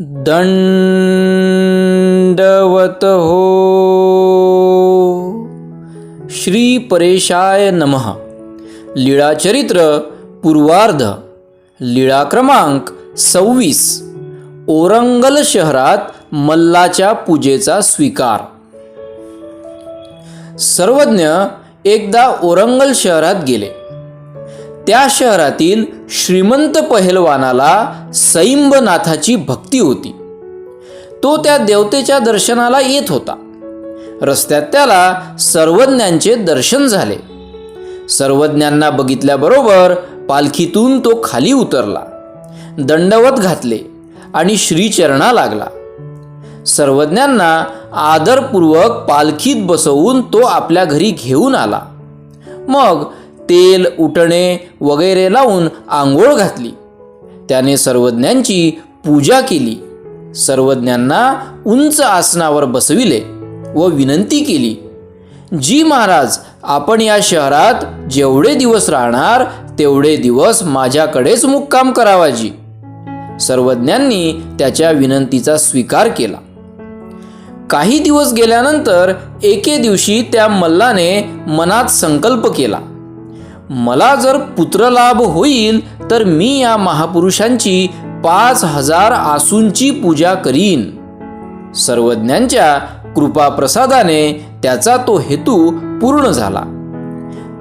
दंडवत हो। श्री परेशाय नमः। लीळाचरित्र पूर्वार्ध। लीळा क्रमांक सव्वीस। ओरंगल शहरात मल्लाच्या पूजेचा स्वीकार। सर्वज्ञ एकदा ओरंगल शहरात गेले। त्या शहरातील श्रीमंत पहलवानाला सैंबनाथाची भक्ती होती. तो त्या देवतेच्या दर्शनाला येत होता. रस्त्यात त्याला सर्वज्ञांचे दर्शन झाले. सर्वज्ञांना बघितल्याबरोबर पालखीतून तो खाली उतरला. दंडवत घातले आणि श्रीचरणा लागला. सर्वज्ञांना आदरपूर्वक पालखीत बसवून तो आपल्या घरी घेऊन आला. मग तेल उटणे वगैरे लावून आंघोळ घातली. त्याने सर्वज्ञांची पूजा केली. सर्वज्ञांना उंच आसनावर बसविले व विनंती केली जी महाराज आपण या शहरात जेवढे दिवस राहणार तेवढे दिवस माझ्याकडेच मुक्काम करावा जी सर्वज्ञांनी त्याच्या विनंतीचा स्वीकार केला. काही दिवस गेल्यानंतर एके दिवशी त्या मल्लाने मनात संकल्प केला. मला जर पुत्रलाभ होईल तर मी या महापुरुषांची पाच हजार आसूंची पूजा करीन. सर्वज्ञांच्या कृपाप्रसादाने त्याचा तो हेतू पूर्ण झाला.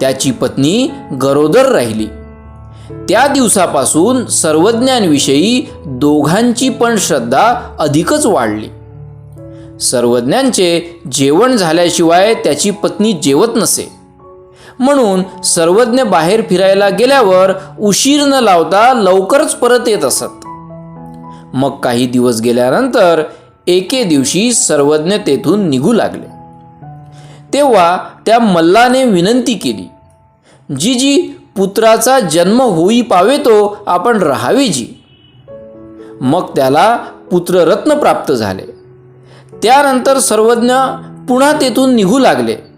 त्याची पत्नी गरोदर राहिली. त्या दिवसापासून सर्वज्ञांविषयी दोघांची पण श्रद्धा अधिकच वाढली. सर्वज्ञांचे जेवण झाल्याशिवाय त्याची पत्नी जेवत नसे. म्हणून सर्वज्ञ बाहेर फिरायला गेल्यावर उशीर न लावता लवकरच परत येत असत. मग काही दिवस गेल्यानंतर एके दिवशी सर्वज्ञ तेथून निघू लागले. तेव्हा त्या मल्लाने विनंती केली जी जी पुत्राचा जन्म होई पावे तो आपण राहावे जी. मग त्याला पुत्ररत्न प्राप्त झाले. त्यानंतर सर्वज्ञ पुन्हा तेथून निघू लागले.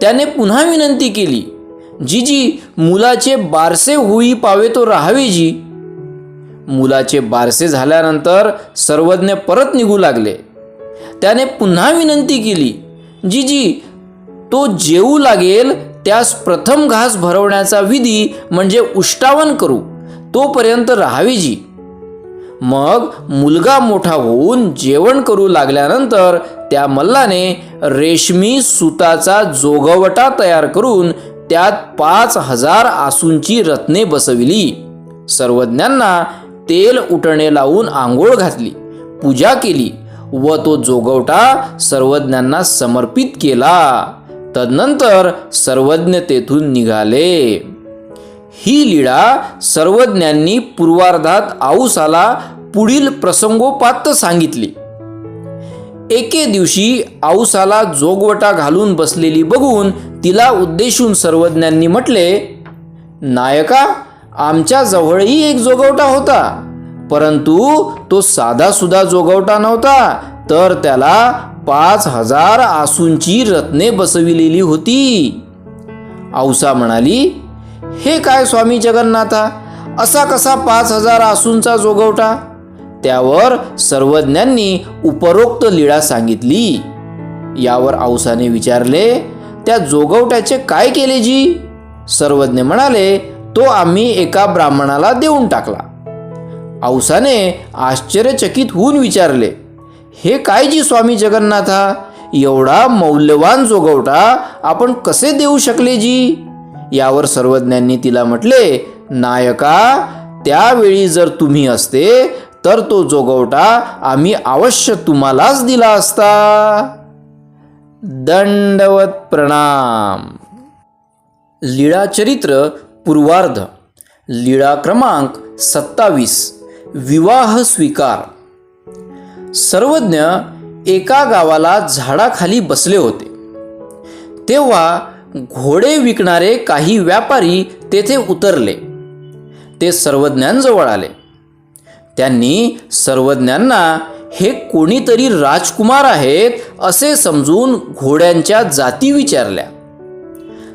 त्याने पुन्हा विनंती केली जी जी मुलाचे बारसे होई पावे तो राहावे जी. मुलाचे बारसे झाल्यानंतर सर्वज्ञ परत निघू लागले. त्याने पुन्हा विनंती केली जी जी तो जेवू लागेल त्यास प्रथम घास भरवण्याचा विधी म्हणजे उष्टावण करू तोपर्यंत राहावी जी. मग मुलगा मोठा होऊन जेवण करू लागल्यानंतर त्या मल्लाने रेशमी सुताचा जोगवटा तयार करून त्यात पाच हजार आसूंची रत्ने बसविली. सर्वज्ञांना तेल उटणे लावून आंघोळ घातली पूजा केली व तो जोगवटा सर्वज्ञांना समर्पित केला. तदनंतर सर्वज्ञ तेथून निघाले. ही लीळा सर्वज्ञांनी पूर्वार्धात आऊसाला पुढील प्रसंगोपात सांगितली. एके दिवशी आऊसाला जोगवटा घालून बसलेली बघून तिला उद्देशून सर्वज्ञांनी म्हटले नायका आमच्या जवळही एक जोगवटा होता परंतु तो साधा जोगवटा नव्हता तर त्याला पाच हजार आसूंची रत्ने बसविलेली होती. औसा म्हणाली हे काय स्वामी जगन्नाथा? असा कसा पाच हजार आसूंचा जोगवटा? त्यावर सर्वज्ञांनी उपरोक्त लीळा सांगितली. यावर औसाने विचारले त्या जोगवट्याचे काय केले जी? सर्वज्ञ म्हणाले तो आम्ही एका ब्राह्मणाला देऊन टाकला. औसाने आश्चर्यचकित होऊन विचारले हे काय जी स्वामी जगन्नाथा? एवढा मौल्यवान जोगवटा आपण कसे देऊ शकले जी? यावर सर्वज्ञांनी तिला म्हटले नायका त्यावेळी जर तुम्ही असते तर तो जोगवटा आम्ही अवश्य तुम्हालाच दिला असता. दंडवत प्रणाम. लीळाचरित्र पूर्वार्ध. लीळा क्रमांक सत्तावीस. विवाह स्वीकार. सर्वज्ञ एका गावाला झाडाखाली बसले होते. तेव्हा घोडे विकणारे काही व्यापारी तेथे उतरले. ते सर्वज्ञांजवळ आले. त्यांनी सर्वज्ञांना हे कोणीतरी राजकुमार आहेत असे समजून घोड्यांच्या जाती विचारल्या.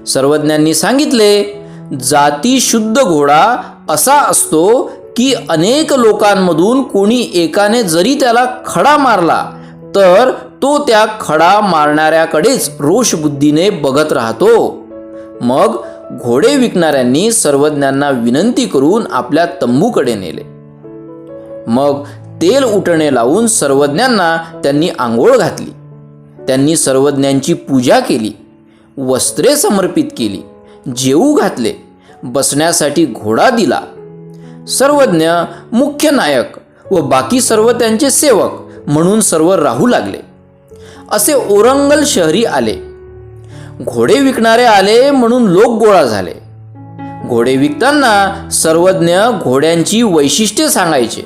सर्वज्ञांनी सांगितले जाती शुद्ध घोडा असा असतो की अनेक लोकांमधून कोणी एकाने जरी त्याला खडा मारला तर तो त्या खडा मारणाऱ्याकडेच रोषबुद्धीने बघत राहतो. मग घोडे विकणाऱ्यांनी सर्वज्ञांना विनंती करून आपल्या तंबूकडे नेले. मग तेल उठणे लावून सर्वज्ञांना त्यांनी आंघोळ घातली. त्यांनी सर्वज्ञांची पूजा केली वस्त्रे समर्पित केली जेऊ घातले बसण्यासाठी घोडा दिला. सर्वज्ञ मुख्य नायक व बाकी सर्व त्यांचे सेवक म्हणून सर्व राहू लागले. असे ओरंगल शहरी आले. घोडे विकणारे आले म्हणून लोक गोळा झाले. घोडे विकताना सर्वज्ञ घोड्यांची वैशिष्ट्ये सांगायचे.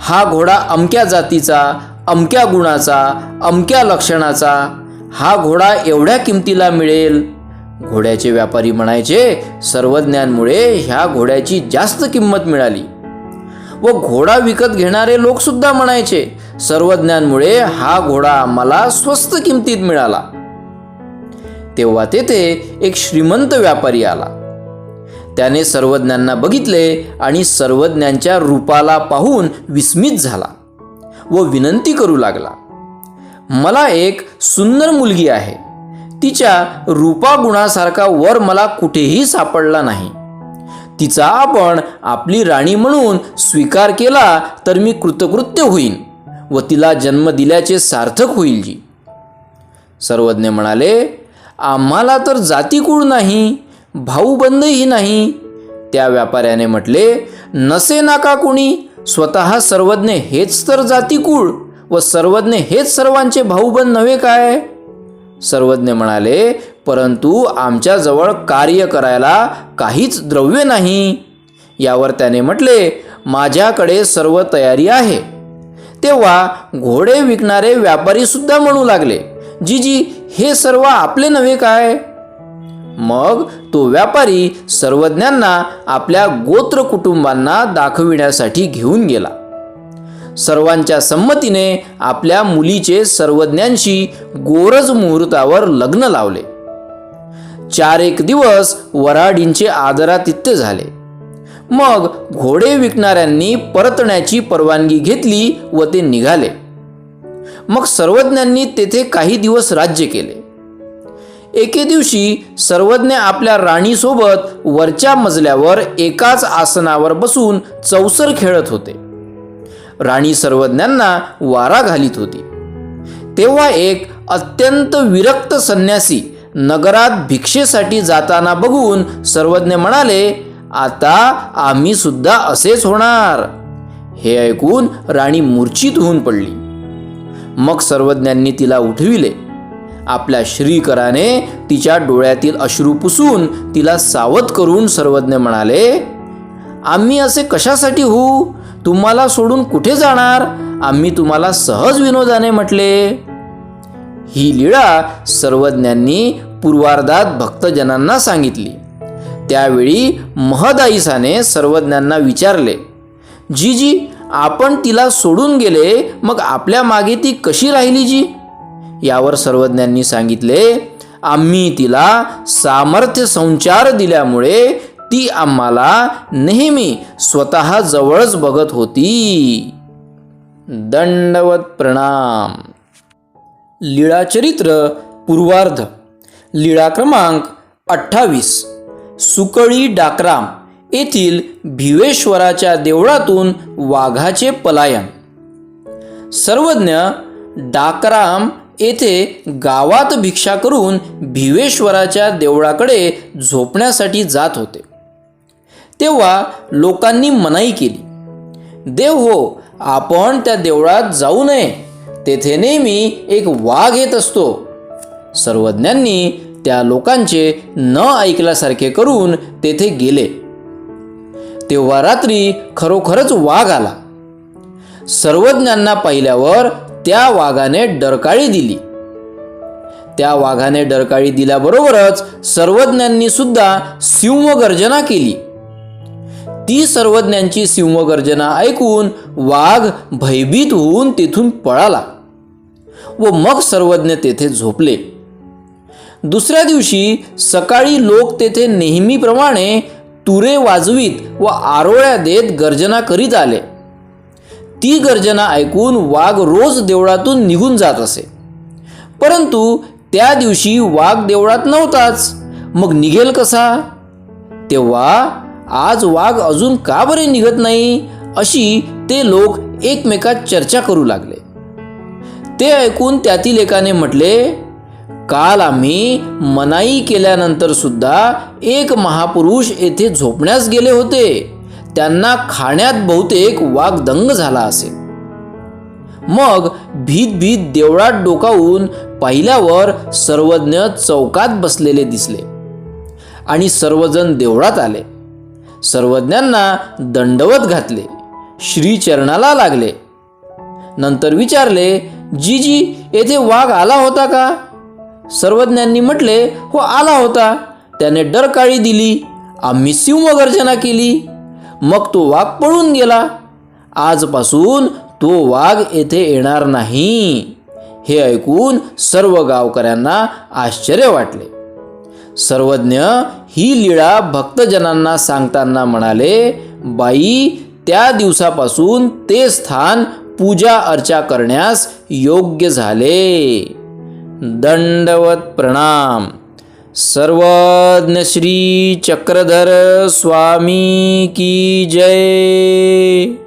हा घोडा अमक्या जातीचा अमक्या गुणाचा अमक्या लक्षणाचा हा घोडा एवढ्या किमतीला मिळेल? घोड्याचे व्यापारी म्हणायचे सर्वज्ञांमुळे ह्या घोड्याची जास्त किंमत मिळाली. व घोडा विकत घेणारे लोकसुद्धा म्हणायचे सर्वज्ञांमुळे हा घोडा आम्हाला स्वस्त किमतीत मिळाला. तेव्हा तेथे एक श्रीमंत व्यापारी आला. त्याने सर्वज्ञांना बघितले आणि सर्वज्ञांच्या रूपाला पाहून विस्मित झाला व विनंती करू लागला मला एक सुंदर मुलगी आहे. तिच्या रूपागुणासारखा वर मला कुठेही सापडला नाही. तिचा आपण आपली राणी म्हणून स्वीकार केला तर मी कृतकृत्य होईन. व तिला जन्म दिल्याचे सार्थक होईल जी. सर्वज्ञ म्हणाले आम्हाला तर जातीकूळ नाही भाऊबंदही नाही. त्या व्यापाऱ्याने म्हटले नसे नाका कुणी स्वतः सर्वज्ञ हेच तर जातीकूळ व सर्वज्ञ हेच सर्वांचे भाऊबंद नव्हे काय? सर्वज्ञ म्हणाले परंतु आमच्याजवळ कार्य करायला काहीच द्रव्य नाही. यावर त्याने म्हटले माझ्याकडे सर्व तयारी आहे. तेव्हा घोडे विकणारे व्यापारी सुद्धा म्हणू लागले जीजी हे सर्व आपले नव्हे काय? मग तो व्यापारी सर्वज्ञांना आपल्या गोत्र कुटुंबांना दाखविण्यासाठी घेऊन गेला. सर्वांच्या संमतीने आपल्या मुलीचे सर्वज्ञांशी गोरज मुहूर्तावर लग्न लावले. चार एक दिवस वराडींचे आदरातिथ्य झाले. मग घोडे विकणाऱ्यांनी परतण्याची परवानगी घेतली व ते निघाले. मग सर्वज्ञांनी तेथे काही दिवस राज्य केले. एके दिवशी सर्वज्ञ आपल्या राणीसोबत वरच्या मजल्यावर एकाच आसनावर बसून चौसर खेळत होते. राणी सर्वज्ञांना वारा घालीत होती. तेव्हा एक अत्यंत विरक्त संन्यासी नगरात भिक्षेसाठी जाताना बघून सर्वज्ञ म्हणाले आता आम्ही सुद्धा असेच होणार. हे ऐकून राणी मूर्छित होऊन पडली. मग सर्वज्ञांनी तिला उठविले. आपल्या श्रीकराने तिच्या डोळ्यातील अश्रू पुसून तिला सावध करून सर्वज्ञ म्हणाले आम्ही असे कशासाठी होऊ? तुम्हाला सोडून कुठे जाणार? आम्ही तुम्हाला सहज विनोदाने म्हटले. ही लीळा सर्वज्ञांनी पूर्वार्धात भक्तजनांना सांगितली. त्यावेळी महदाईसाने सर्वज्ञांना विचारले जी जी आपण तिला सोडून गेले मग आपल्या मागे ती कशी राहिली जी? यावर सर्वज्ञांनी सांगितले आम्ही तिला सामर्थ्य संचार दिल्यामुळे ती आम्हाला नेहमी स्वतः जवळच बघत होती. दंडवत प्रणाम. लीळाचरित्र पूर्वार्ध. लीळा क्रमांक अठ्ठावीस. सुकळी डाकराम येथील भिवेश्वराच्या देवळातून वाघाचे पलायन. सर्वज्ञ डाकराम येथे गावात भिक्षा करून भिवेश्वराच्या देवळाकडे झोपण्यासाठी जात होते. तेव्हा लोकांनी मनाई केली देव हो आपण त्या देवळात जाऊ नये. तेथे नेहमी एक वाघ येत असतो. सर्वज्ञांनी त्या लोकांचे न ऐकल्यासारखे करून तेथे गेले. तेव्हा रात्री खरोखरच वाघ आला. सर्वज्ञांना पाहिल्यावर त्या वाघाने डरकाळी दिली. त्या वाघाने डरकाळी दिल्याबरोबरच सर्वज्ञांनी सुद्धा सिंहगर्जना केली. ती सर्वज्ञांची सिंहगर्जना ऐकून वाघ भयभीत होऊन तेथून पळाला व मग सर्वज्ञ तेथे झोपले. दुसऱ्या दिवशी सकाळी लोक तेथे नेहमीप्रमाणे तुरे वाजवीत व आरोळ्या देत गर्जना करीत आले. ती गर्जना ऐकून वाघ रोज देवळातून निघून जात असे. परंतु त्या दिवशी वाघ देवळात नव्हताच. मग निघेल कसा? तेव्हा आज वाघ अजून का बरे निघत नाही अशी ते लोक एकमेकात चर्चा करू लागले. ते ऐकून त्यातील एकाने म्हटले काल आम्ही मनाई केल्यानंतर सुद्धा एक महापुरुष येथे झोपण्यास गेले होते. त्यांना खाण्यात बहुतेक वाघ दंग झाला असेल. मग भीत भीत देवळात डोकावून पाहिल्यावर सर्वज्ञ चौकात बसलेले दिसले. आणि सर्वजण देवळात आले. सर्वज्ञांना दंडवत घातले. श्रीचरणाला लागले. नंतर विचारले जीजी येथे वाघ आला होता का? सर्वज्ञांनी म्हटले हो आला होता. त्याने डरकाळी दिली. आम्ही सिंहगर्जना केली. मग तो वाघ पळून गेला. आजपासून तो वाघ येथे येणार नाही. हे ऐकून सर्व गावकऱ्यांना आश्चर्य वाटले. सर्वज्ञ ही लीळा भक्तजनांना सांगताना म्हणाले बाई त्या दिवसापासून ते स्थान पूजा अर्चा करण्यास योग्य झाले. दंडवत प्रणाम। सर्वज्ञ श्री चक्रधर स्वामी की जय।